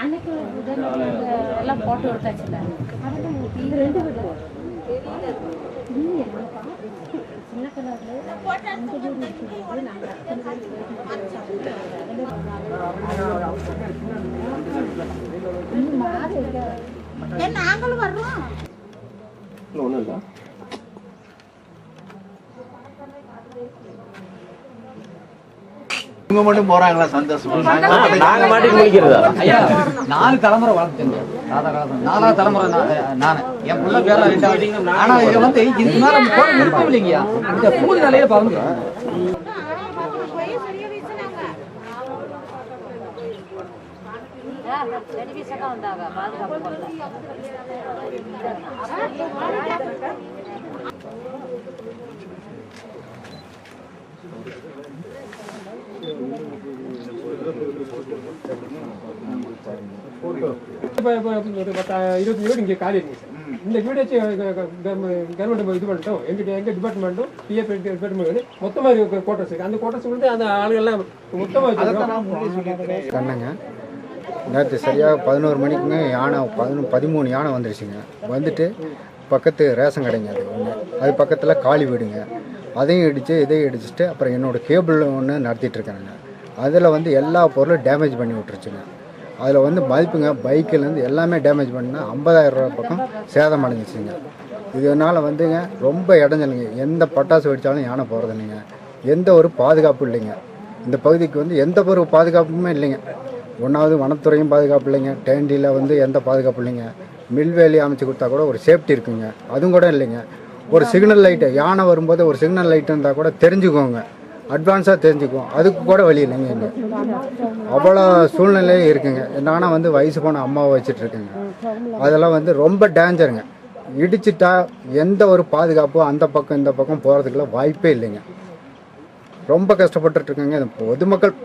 அன்னைக்கு உடனே எல்லாம் போட்டு கொடுத்தாச்சுல இது ரெண்டு இல்லையா? சின்ன கலர்ல நாங்களும் வர்றோம். ஒன்றும் இல்லை? இவங்க மட்டும் போறாங்களா சந்தோஷமா? நாங்க மாட்டிட்டு முடிக்கிறதா ஐயா நாலு தலைமுறை வளர்த்துங்க. நாலாவது தலைமுறை நான் என் புள்ள பேர ரெண்டாவது. ஆனா இது வந்து இதுக்கு மேல போட விருப்பம் இல்லைங்கய்யா. இந்த பூல் நிலையில பாருங்க. போய் இப்போ இப்போ பத்தா இருபத்தஞ்சு வீடு இங்கே காலி இருக்கு சார் இந்த வீடு வச்சு கவர்மெண்ட் இது பண்ணிட்டோம் எங்க எங்க டிபார்ட்மெண்ட்டும் பிஎஃப் டிபார்ட்மெண்ட் மொத்தமாக கோட்டர்ஸ் இருக்கு அந்த கோட்டர்ஸ் வந்து அந்த ஆளுகள்லாம் மொத்தமாக வச்சிருக்கோம் கண்ணங்க. நேற்று சரியாக பதினோரு மணிக்குங்க யானை பதினொன்று பதிமூணு யானை வந்துருச்சுங்க. வந்துட்டு பக்கத்து ரேஷன் கடைங்க அது ஒன்று அது பக்கத்தில் காலி வீடுங்க. அதையும் இடித்து இதையும் இடிச்சிட்டு அப்புறம் என்னோடய கேபிள் ஒன்று நடத்திட்டு இருக்கிறேங்க அதில் வந்து எல்லா பொருளும் டேமேஜ் பண்ணி விட்டுருச்சுங்க. அதில் வந்து மதிப்புங்க பைக்கிலேருந்து எல்லாமே டேமேஜ் பண்ணால் ஐம்பதாயிரம் ரூபா பக்கம் சேதம் அடைஞ்சிச்சுங்க. இதனால் வந்துங்க ரொம்ப இடைஞ்சலுங்க. எந்த பட்டாசு வெடித்தாலும் யானை போகிறது இல்லைங்க எந்த ஒரு பாதுகாப்பும் இல்லைங்க. இந்த பகுதிக்கு வந்து எந்த ஒரு பாதுகாப்புமே இல்லைங்க. ஒன்றாவது வனத்துறையும் பாதுகாப்பு இல்லைங்க. டேண்டியில் வந்து எந்த பாதுகாப்பு இல்லைங்க. மில்வேலி அமைச்சு கொடுத்தா கூட ஒரு சேஃப்டி இருக்குங்க. அதுவும் கூட இல்லைங்க. ஒரு சிக்னல் லைட்டு யானை வரும்போது ஒரு சிக்னல் லைட் இருந்தால் கூட தெரிஞ்சுக்கோங்க. அட்வான்ஸாக தெரிஞ்சுக்குவோம். அதுக்கு கூட வழி இல்லைங்க இங்கே. அவ்வளோ சூழ்நிலையே இருக்குங்க. நானும் வந்து வயசு போன அம்மாவை வச்சுட்டு இருக்கேங்க அதெல்லாம் வந்து ரொம்ப டேஞ்சருங்க இடிச்சிட்டா எந்த ஒரு பாதுகாப்பும் அந்த பக்கம் இந்த பக்கம் போகிறதுக்குலாம் வாய்ப்பே இல்லைங்க. ரொம்ப கஷ்டப்பட்டுட்டு பொதுமக்கள்